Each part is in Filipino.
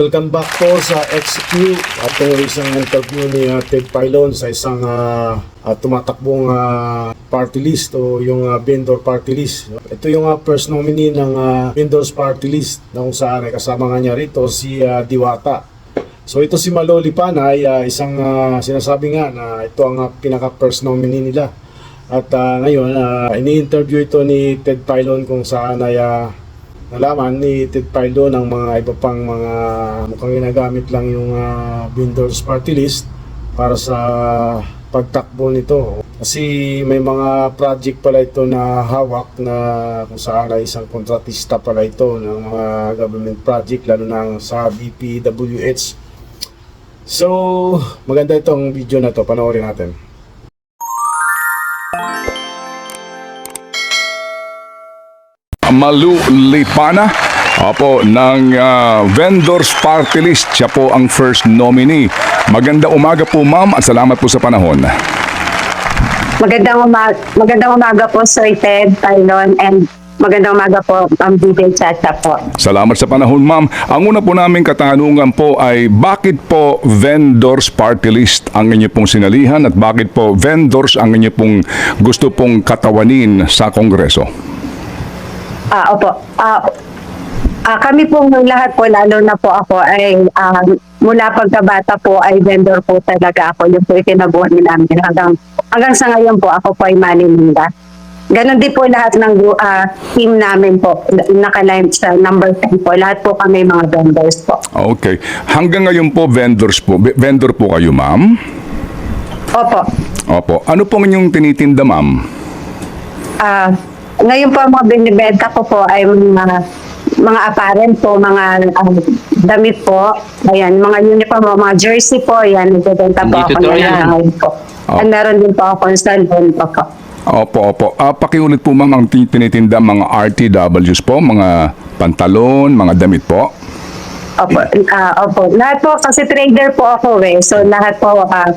Welcome back po sa XQ. Ito isang interview ni uh, Ted Pilon sa isang uh, uh, tumatakbong uh, party list o yung uh, vendor party list. Ito yung uh, first nominee ng uh, vendors party list na kung saan ay kasama nga niya rito si uh, Diwata. So ito si Maloli Pan ay uh, isang uh, sinasabi nga na ito ang uh, pinaka first nominee nila. At uh, ngayon, uh, ini-interview ito ni Ted Pilon kung saan ay uh, nalaman ni Ted Pildo ng mga iba pang mga mukhang ginagamit lang yung uh, vendors party list para sa pagtakbo nito. Kasi may mga project pala ito na hawak na kung saan ay isang kontratista pala ito ng mga government project lalo na sa BPWH. So, maganda itong video na to. Panoorin natin. Malu Lipana Opo, ng ah, Vendors Party List. Siya po ang first nominee. Maganda umaga po ma'am at salamat po sa panahon. Magandang umaga, magandang umaga po Sir Ted, Tylon, and magandang umaga po ang DJ Chacha po. Salamat sa panahon ma'am. Ang una po naming katanungan po ay bakit po Vendors Party List ang inyo pong sinalihan at bakit po Vendors ang inyo pong gusto pong katawanin sa Kongreso? Ah, opo. Ah, ah, kami po lahat po, lalo na po ako, ay ah, mula pagkabata po ay vendor po talaga ako. Yung po itinabuhan namin hanggang, hanggang sa ngayon po ako po ay maninda. Ganon din po lahat ng ah, team namin po, nakaline sa number 10 po. Lahat po kami mga vendors po. Okay. Hanggang ngayon po vendors po. Ve- Vendor po kayo ma'am? Opo. Opo. Ano pong inyong tinitinda ma'am? Ah, ngayon po ang mga binibenta ko po ay mga mga apparel po, mga ah, damit po. Ayan, mga uniform, mga jersey po. Ayan, nagbebenta po Dito ako to ngayon po. Oh. At meron din po ako ng salon po po. Opo, opo. Ah, pakiulit po ma'am ang tin- tinitinda mga RTWs po, mga pantalon, mga damit po. Opo, ah, opo. Lahat po, kasi trader po ako eh. So lahat po, ah,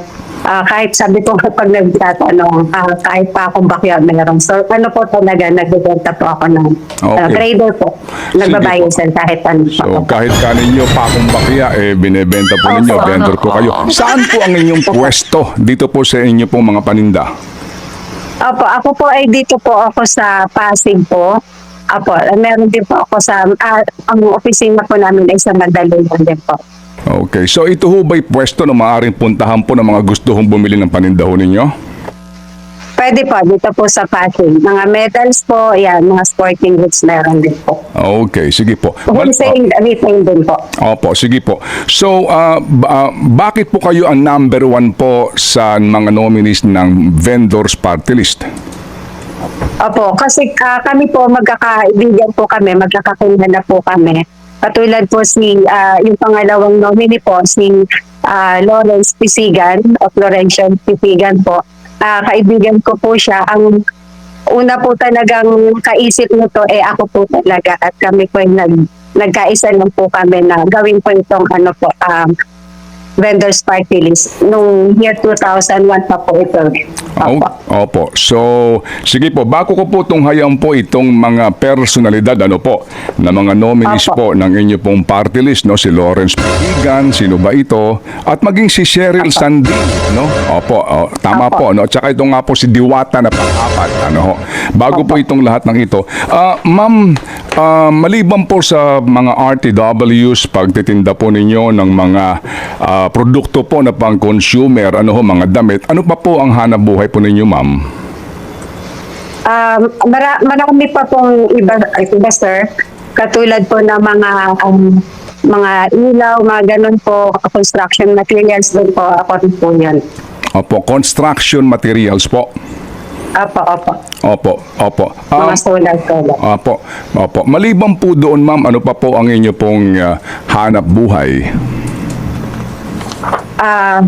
ah, kahit sabi ko pag nagtatanong, ah, kahit pa akong backyard meron. So ano po talaga, nagbebenta po ako ng ah, Okay. trader po. Nagbabayad po. sa kahit ano po. So Opo. kahit kaninyo pa akong bakya, eh binebenta po ninyo, Opo. vendor po kayo. Saan po ang inyong pwesto dito po sa inyo pong mga paninda? Opo, ako po ay dito po ako sa Pasig po. Opo, meron din po ako sa, ah, ang opisina po namin ay sa Mandaluyong din po. Okay, so ito ho ba'y pwesto na maaaring puntahan po ng mga gusto hong bumili ng paninda ho ninyo? Pwede po, dito po sa Pasig. Mga medals po, yan, mga sporting goods meron din po. Okay, sige po. Mal- Wholesale, retail din po. Opo, sige po. So, ah, ba- ah, bakit po kayo ang number one po sa mga nominees ng vendors party list? Opo, kasi ah, kami po magkakaibigan po kami, magkakakilala po kami. Katulad po si, ah, yung pangalawang nominee po, si ah, Lawrence Pisigan o Florentian Pisigan po. Ah, kaibigan ko po siya. Ang una po talagang kaisip nito eh ako po talaga at kami po ay nag, nagkaisa lang po kami na gawin po itong ano po, um, vendors party list. Nung year 2001 pa po ito. Opo. opo. So, sige po, bago ko po itong hayaan po itong mga personalidad, ano po, na mga nominees Opo. po ng inyo pong party list, no? Si Lawrence Pigan, sino ba ito? At maging si Cheryl Sandin, no? Opo, oh, tama po, Opo. no? Tsaka ito nga po si Diwata na pang-apat, ano ho? Bago po itong lahat ng ito. Ah, ma'am, ah, maliban po sa mga RTWs, pagtitinda po ninyo ng mga produkto po na pang-consumer, ano ho, mga damit, ano pa po ang hanap buhay po ninyo, ma'am? Um, mara- marami pa pong iba, iba sir. Katulad po ng mga um, mga ilaw, mga ganun po, construction materials din po, ako rin po yan. Opo, construction materials po. Opo, opo. Opo, opo. Um, Mga solar solar. opo, opo. Maliban po doon, ma'am, ano pa po ang inyo pong ah, hanap buhay? Ah,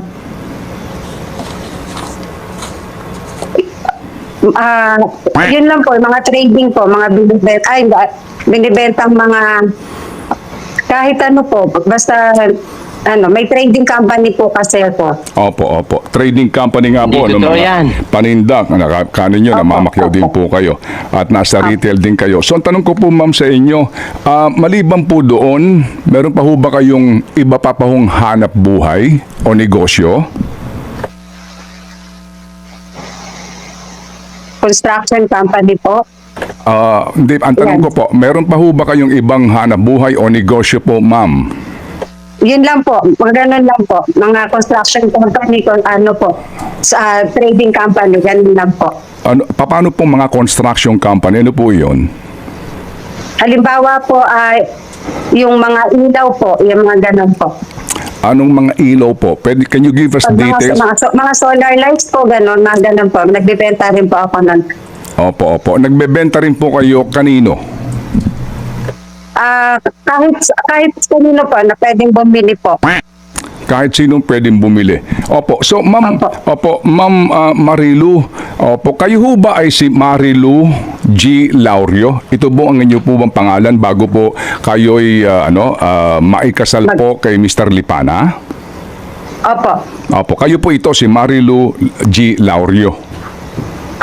ah, yun lang po, mga trading po, mga binibenta, ay, binibentang mga, kahit ano po, basta ano, may trading company po kasi po. Opo, opo. Trading company nga po. Hindi ano, totoo mga yan. Panindak. Naka- Kanin nyo, Opo, namamakyaw din po kayo. At nasa retail din kayo. So, ang tanong ko po, ma'am, sa inyo, ah, maliban po doon, meron pa ho ba kayong iba pa pa hong hanap buhay o negosyo? Construction company po. Ah, hindi, ang tanong Yan. ko po, meron pa ho ba kayong ibang hanap buhay o negosyo po, ma'am? Yun lang po, ganun lang po. Mga construction company, kung ano po, sa trading company, ganun lang po. Ano, paano po mga construction company? Ano po yun? Halimbawa po, ay yung mga ilaw po, yung mga ganun po. Anong mga ilaw po? Pwede, can you give us Pag mga, details? mga, so- mga solar lights po, ganun, mga ganun po. Nagbibenta rin po ako nun. Opo, opo. Nagbebenta rin po kayo kanino? Ah, kahit kahit kanino po na pwedeng bumili po. Kahit sinong pwedeng bumili. Opo. So, ma'am, Opo. opo, ma'am ah, Marilu, opo, kayo ho ba ay si Marilu G. Laurio? Ito po ang inyo po bang pangalan bago po kayo'y ah, ano, ah, maikasal po kay Mr. Lipana? Opo. Opo, kayo po ito si Marilu G. Laurio.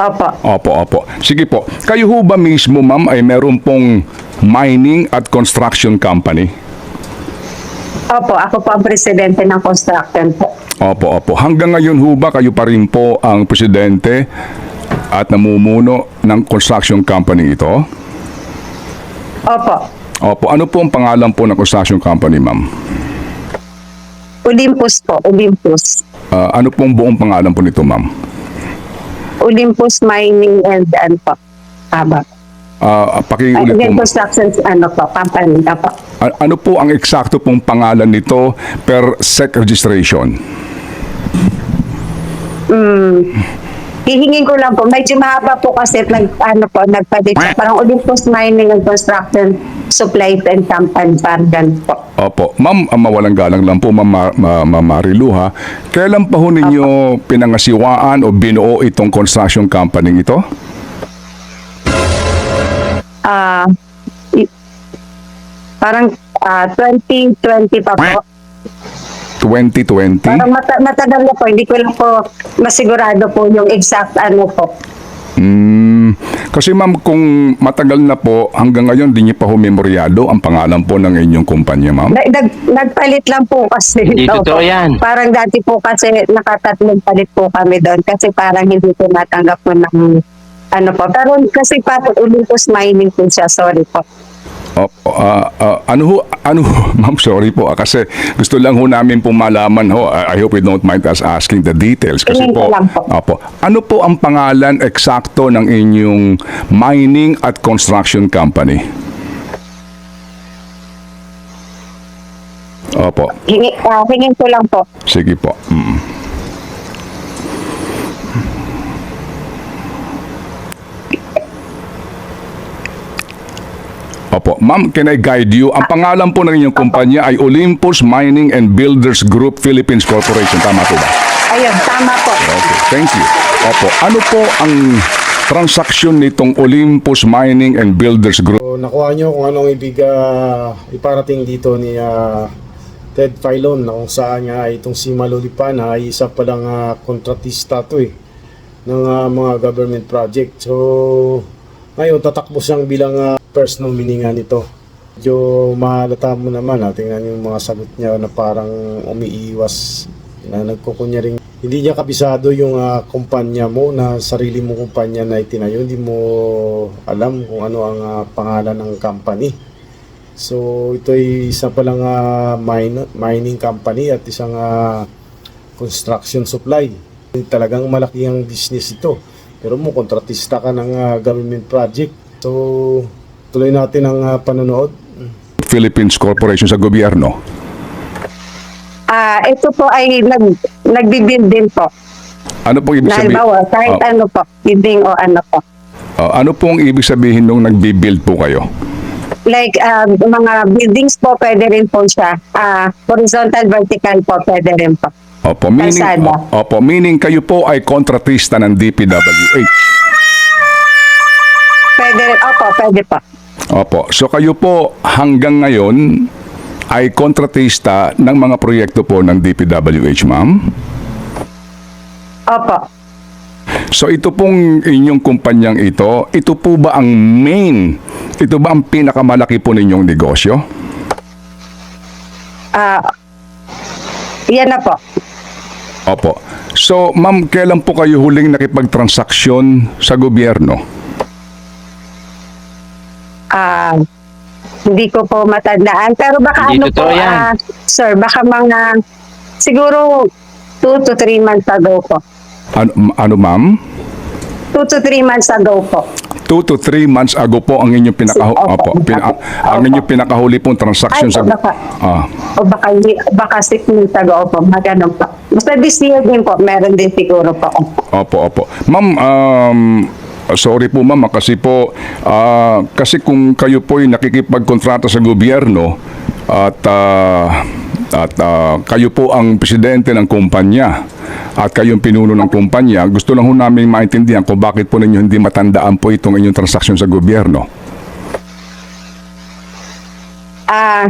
Opo. Opo, opo. Sige po. Kayo ho ba mismo, ma'am, ay meron pong mining at construction company? Opo, ako po ang presidente ng construction po. Opo, opo. Hanggang ngayon ho ba kayo pa rin po ang presidente at namumuno ng construction company ito? Opo. Opo. Ano po ang pangalan po ng construction company, ma'am? Olympus po, Olympus. Ah, ano pong buong pangalan po nito, ma'am? Olympus Mining and ano po. Tama. Ah, Ay, pakiulit po. again, ma'am. construction, ano po, company na po. A- ano po ang eksakto pong pangalan nito per SEC registration? Hihingin ko lang po, medyo mahaba po kasi nag, ano po, nagpalit siya. Parang Olympus Mining and Construction Supply and Company, ganun po. Opo. Ma'am, ah, mawalang galang lang po, Ma'am Ma- Ma- Ma- Marilu, ha? Kailan pa ho ninyo pinangasiwaan o binuo itong construction company ito? Ah, i- parang ah, 2020 pa po. 2020? Parang mata- matagal na po, hindi ko lang po masigurado po yung exact ano po. Mm, kasi ma'am, kung matagal na po, hanggang ngayon, di niyo pa ho memoryado ang pangalan po ng inyong kumpanya, ma'am? Nag, nag, nagpalit lang po kasi. Hindi ito totoo po. yan. Parang dati po kasi nakatatlong palit po kami doon kasi parang hindi po natanggap po ng ano po. Pero kasi parang Olympus Mining po siya, sorry po. Opo, ah, ah, ano ho, ano ho, ma'am, sorry po, ah, kasi gusto lang ho namin pong malaman ho, I, I hope you don't mind us asking the details. Kasi Tingin po, lang po. opo, ano po ang pangalan eksakto ng inyong mining at construction company? Opo, Hingi, ah, hingin ko lang po. sige po. Mm. Opo. Ma'am, can I guide you? Ang pangalan po ng inyong kumpanya ay Olympus Mining and Builders Group Philippines Corporation. Tama po ba? Ayun, tama po. Okay, thank you. Opo. Ano po ang transaksyon nitong Olympus Mining and Builders Group? So, nakuha nyo kung anong ibig ah, iparating dito ni ah, Ted Filon na kung saan nga itong si Malulipan ay isa palang ah, kontratista to eh ng ah, mga government project. So ngayon tatakbo siyang bilang ah, first nominee nga nito. Medyo mahalata mo naman ha, tingnan yung mga sagot niya na parang umiiwas na nagkukunya rin. Hindi niya kabisado yung ah, kumpanya mo na sarili mong kumpanya na itinayo. Hindi mo alam kung ano ang ah, pangalan ng company. So ito ay isa palang ah, mine, mining company at isang ah, construction supply. Talagang malaki ang business ito. Pero mo kontratista ka ng ah, government project. So tuloy natin ang ah, panonood. Philippines Corporation sa gobyerno. Ah, ito po ay nag, nagbibuild din po. Ano po ibig Na sabihin? halimbawa, kahit Ah, ano po, building o ano po. ah, ano po ang ibig sabihin nung nagbi-build po kayo? Like, ah, mga buildings po, pwede rin po siya. Ah, horizontal, vertical po, pwede rin po. Opo, meaning, Kalsada. opo, meaning kayo po ay kontratista ng DPWH. Pwede rin, opo, pwede po. Opo, so kayo po hanggang ngayon ay kontratista ng mga proyekto po ng DPWH, ma'am? Opo. So ito pong inyong kumpanyang ito, ito po ba ang main, ito ba ang pinakamalaki po ninyong negosyo? Ah, yan na po. Opo. So, ma'am, kailan po kayo huling nakipagtransaksyon sa gobyerno? Ah, hindi ko po matandaan. Pero baka Hindi ano po, totoo yan. ah, sir, baka mga, siguro 2 to 3 months ago po. Ano, ano ma'am? 2 to 3 months ago po. 2 to 3 months ago po ang inyong pinakahu Opo, Opo, pina- opo. ang inyong pinakahuli pong transaksyon Ay, sa baka, Ah, o baka, hindi- baka 6 months ago po, mga ganun po. Basta this year din po, meron din siguro po. Opo, opo. Ma'am, um, sorry po ma'am, ah, kasi po, ah, kasi kung kayo po ay nakikipagkontrata sa gobyerno at ah, at ah, kayo po ang presidente ng kumpanya at kayo ang pinuno ng kumpanya, gusto lang ho namin maintindihan kung bakit po ninyo hindi matandaan po itong inyong transaksyon sa gobyerno. Ah,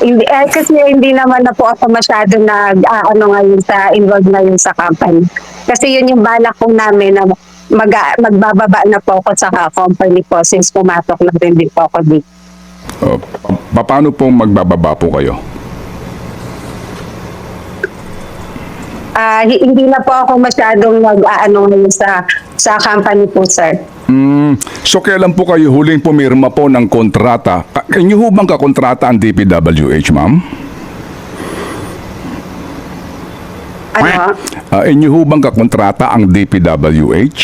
hindi, eh, kasi hindi naman na po ako masyado nag, ah, ano ngayon sa, involved ngayon sa company. Kasi yun yung balak kong namin na mag, magbababa na po ako sa company po since pumasok na rin din po ako dito. Uh, pa- paano po magbababa po kayo? Ah, hi- hindi na po ako masyadong nag, ah, ano ngayon sa, sa company po, sir. Mm, so kailan po kayo huling pumirma po ng kontrata? Ka- Inyo ho bang kakontrata ang DPWH, ma'am? Ano? Ah, inyo ho bang kakontrata ang DPWH?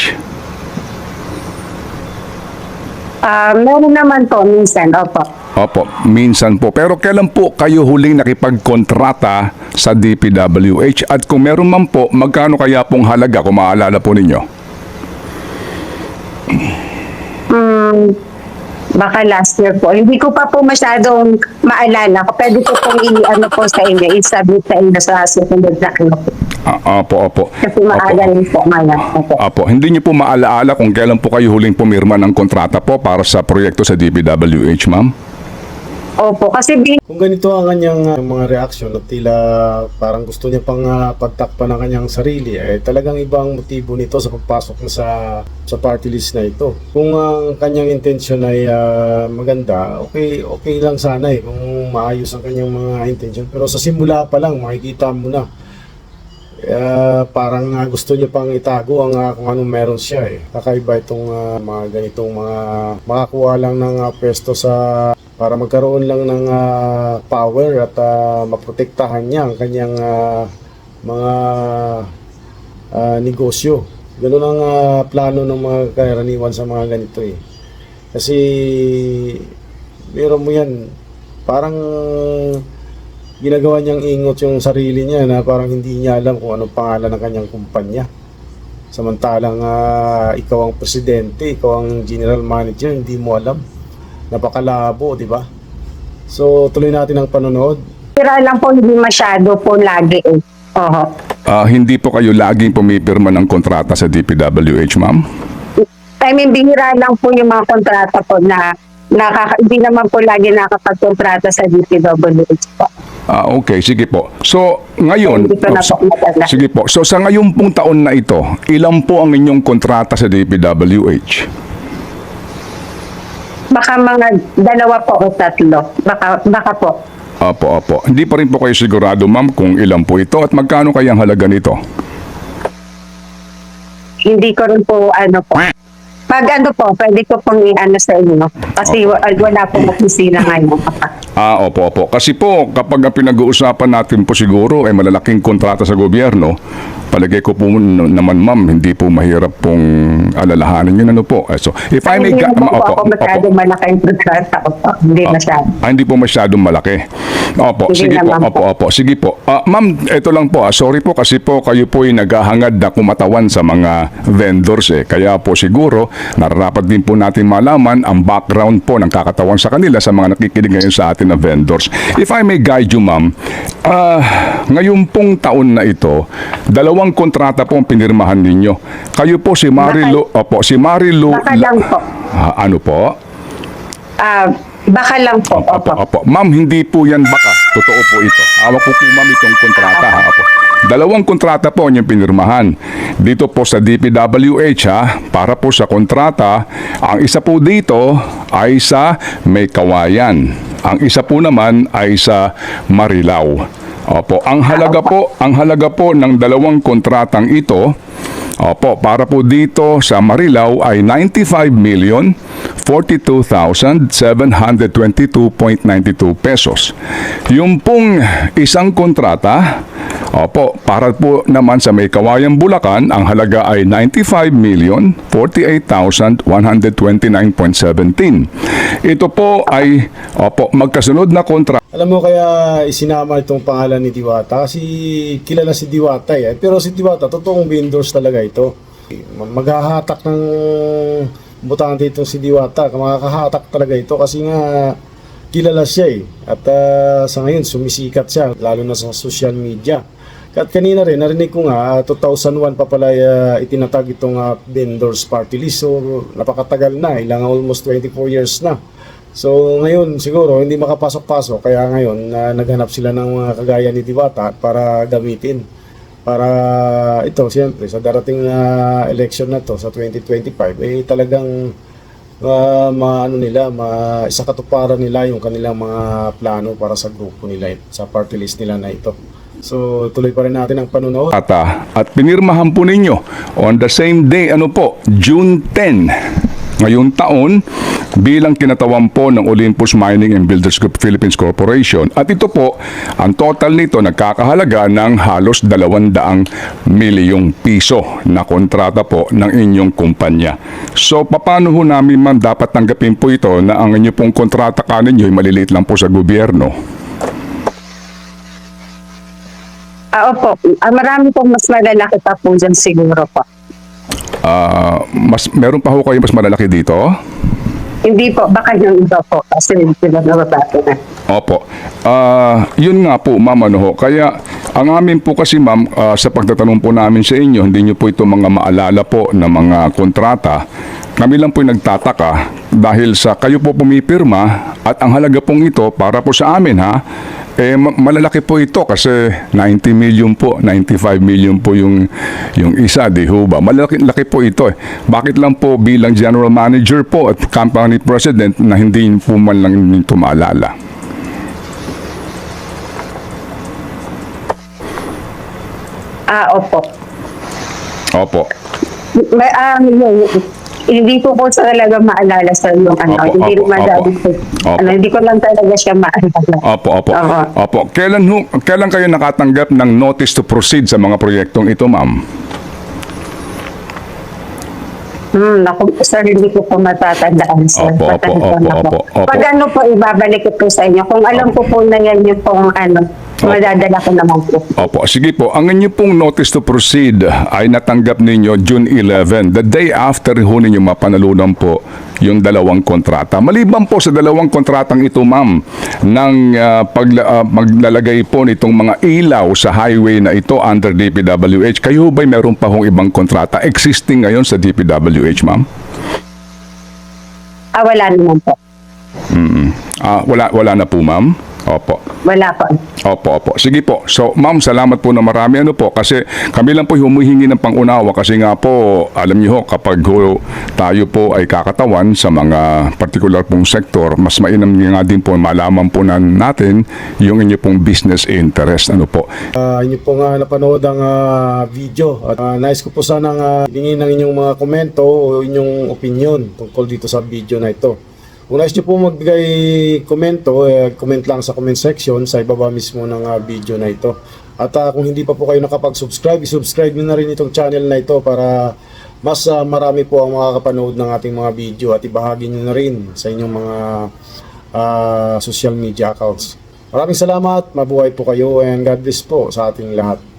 Ah, meron naman po minsan, opo. Opo, minsan po. Pero kailan po kayo huling nakipagkontrata sa DPWH? At kung meron man po, magkano kaya pong halaga kung maalala po ninyo? Hmm, baka last year po. Hindi ko pa po masyadong maalala. Pwede ko pong i-ano po sa inyo, i-submit sa inyo sa susunod na ano po. Ah, opo, opo. Kasi maaga rin po ngayon. Opo. Apo, hindi niyo po maalaala kung kailan po kayo huling pumirma ng kontrata po para sa proyekto sa DPWH, ma'am? Opo, kasi bi- Kung ganito ang kanyang uh, mga reaksyon at tila parang gusto niya pang uh, pagtakpan ng kanyang sarili, eh talagang ibang motibo nito sa pagpasok sa sa party list na ito. Kung ang kanyang intensyon ay uh, maganda, okay okay lang sana eh kung maayos ang kanyang mga intensyon. Pero sa simula pa lang makikita mo na eh, parang uh, gusto niya pang itago ang uh, kung anong meron siya eh. Kakaiba itong uh, mga ganitong mga makakuha lang ng uh, pwesto sa para magkaroon lang ng uh, power at uh, maprotektahan niya ang kanyang uh, mga uh, negosyo. Ganun ang uh, plano ng mga karaniwan sa mga ganito eh. Kasi meron mo yan, parang ginagawa niyang ingot yung sarili niya na parang hindi niya alam kung anong pangalan ng kanyang kumpanya. Samantalang ah, ikaw ang presidente, ikaw ang general manager, hindi mo alam. Napakalabo, di ba? So, tuloy natin ang panonood. tira lang po hindi masyado po lagi eh. Oho. Ah, hindi po kayo laging pumipirma ng kontrata sa DPWH, ma'am? I mean, bihira lang po yung mga kontrata po na nakaka, hindi naman po lagi nakapagkontrata sa DPWH po. Ah, okay, sige po. So, ngayon, Hindi ko na po matanda. sige po. So, sa ngayon pong taon na ito, ilan po ang inyong kontrata sa DPWH? Baka mga dalawa po o tatlo. Baka, baka po. Opo, opo. Hindi pa rin po kayo sigurado, ma'am, kung ilan po ito at magkano kayang halaga nito? Hindi ko rin po ano po. Pag ano po, pwede ko pong i-ano sa inyo. Kasi wa- wala po opisina ngayon. Ah, opo, opo. Kasi po, kapag ang pinag-uusapan natin po siguro ay malalaking kontrata sa gobyerno, palagay ko po naman ma'am, hindi po mahirap pong alalahanin yun ano po. Eh, So, if I may... hindi naman po opo, ako masyadong. Opo, Hindi masyado. Ah, hindi po masyadong malaki. Opo, Hindi sige po. naman Opo, po. opo, sige po. Ah, ma'am, ito lang po. ah, sorry po kasi po kayo po ay naghahangad na kumatawan sa mga vendors eh. Kaya po siguro, nararapat din po natin malaman ang background po ng kakatawan sa kanila sa mga nakikinig ngayon sa atin na vendors. If I may guide you, ma'am, ah, ngayon pong taon na ito, dalawang kontrata po ang pinirmahan ninyo. Kayo po si Marilu, opo, si Marilu, Baka lang po. Ah, ano po? Ah, Baka lang po. Opo, Opo. opo. Ma'am, hindi po yan baka. Totoo po ito. Hawak ko po ma'am itong kontrata. Ha? Opo. Dalawang kontrata po yung pinirmahan. Dito po sa DPWH ha, para po sa kontrata, ang isa po dito ay sa May Kawayan. Ang isa po naman ay sa Marilao. Opo, ang halaga po, ang halaga po ng dalawang kontratang ito Opo, para po dito sa Marilao ay 95 million 42,722.92 pesos. Yung pong isang kontrata, opo, para po naman sa May Kawayan, Bulacan, ang halaga ay 95 million 48,129.17. Ito po ay, opo, magkasunod na kontrata. Alam mo kaya isinama itong pangalan ni Diwata kasi kilala si Diwata eh. Pero si Diwata, totoong vendors talaga ito. Maghahatak ng butante itong si Diwata. Makakahatak talaga ito kasi nga kilala siya eh. At ah, sa ngayon sumisikat siya lalo na sa social media. At kanina rin, narinig ko nga, ah, 2001 pa pala ah, itinatag itong ah, vendors party list. So, napakatagal na, ilang almost 24 years na. So ngayon siguro hindi makapasok-pasok kaya ngayon na naghanap sila ng mga kagaya ni Diwata para gamitin para ito siyempre sa darating na election na to sa 2025 eh talagang uh, maano nila ma isa katuparan nila yung kanilang mga plano para sa grupo nila sa party list nila na ito. So tuloy pa rin natin ang panunood. kontrata at pinirmahan po ninyo on the same day, ano po, June 10 ngayong taon bilang kinatawan po ng Olympus Mining and Builders Group Philippines Corporation. At ito po, ang total nito nagkakahalaga ng halos 200 milyong piso na kontrata po ng inyong kumpanya. So, paano ho namin ma'am dapat tanggapin po ito na ang inyong pong kontrata kanin nyo ay maliliit lang po sa gobyerno? Ah, opo. Ah, marami pong mas malalaki pa po dyan siguro po. Ah, mas meron pa ho kayo mas malalaki dito? Hindi po, baka yung iba po kasi sila nababate na. Opo. Ah, yun nga po, ma'am, ano ho. Kaya, ang amin po kasi, ma'am, ah, sa pagtatanong po namin sa inyo, hindi nyo po ito mga maalala po na mga kontrata. Kami lang po nagtataka dahil sa kayo po pumipirma at ang halaga pong ito para po sa amin, ha, eh, ma- malalaki po ito kasi 90 million po, 95 million po yung, yung isa, di ho ba? Malaki laki po ito eh. Bakit lang po bilang general manager po at company president na hindi po man lang ito maalala? Ah, opo. Opo. May, yun, hindi ko po talaga maalala sa yung ano, Opo, hindi opo, opo. po. Opo. Ano, hindi ko lang talaga siya maalala. Opo, opo. Oo. Opo. Kailan ho, kailan kayo nakatanggap ng notice to proceed sa mga proyektong ito, ma'am? Hmm, naku, sir, hindi ko po matatandaan, sir. Opo, opo, opo, opo, opo. Pag ano po, ibabalik ko po sa inyo. Kung alam ko po na yan yung pong ano, madadala ko naman po. Opo, sige po. Ang inyo pong notice to proceed ay natanggap ninyo June 11, the day after ho ninyo mapanalunan po yung dalawang kontrata. Maliban po sa dalawang kontratang ito, ma'am, ng ah, pagla- ah, maglalagay po nitong mga ilaw sa highway na ito under DPWH, kayo ba'y meron pa hong ibang kontrata existing ngayon sa DPWH, ma'am? Ah, wala naman po. Mm. Ah, wala, wala na po, ma'am? Opo. Wala po. Opo, opo. Sige po. So, ma'am, salamat po na marami. Ano po, kasi kami lang po humihingi ng pangunawa kasi nga po, alam niyo ho, kapag ho, tayo po ay kakatawan sa mga particular pong sektor, mas mainam nga din po malaman po na natin yung inyo pong business interest. Ano po. Uh, inyo po nga napanood ang ah, video at ah, nais ko po sanang uh, hingin ng inyong mga komento o inyong opinion tungkol dito sa video na ito. Kung nais nyo po magbigay komento, eh, comment lang sa comment section sa ibaba mismo ng ah, video na ito. At ah, kung hindi pa po kayo nakapag-subscribe, subscribe nyo na rin itong channel na ito para mas ah, marami po ang makakapanood ng ating mga video at ibahagi nyo na rin sa inyong mga ah, social media accounts. Maraming salamat, mabuhay po kayo and God bless po sa ating lahat.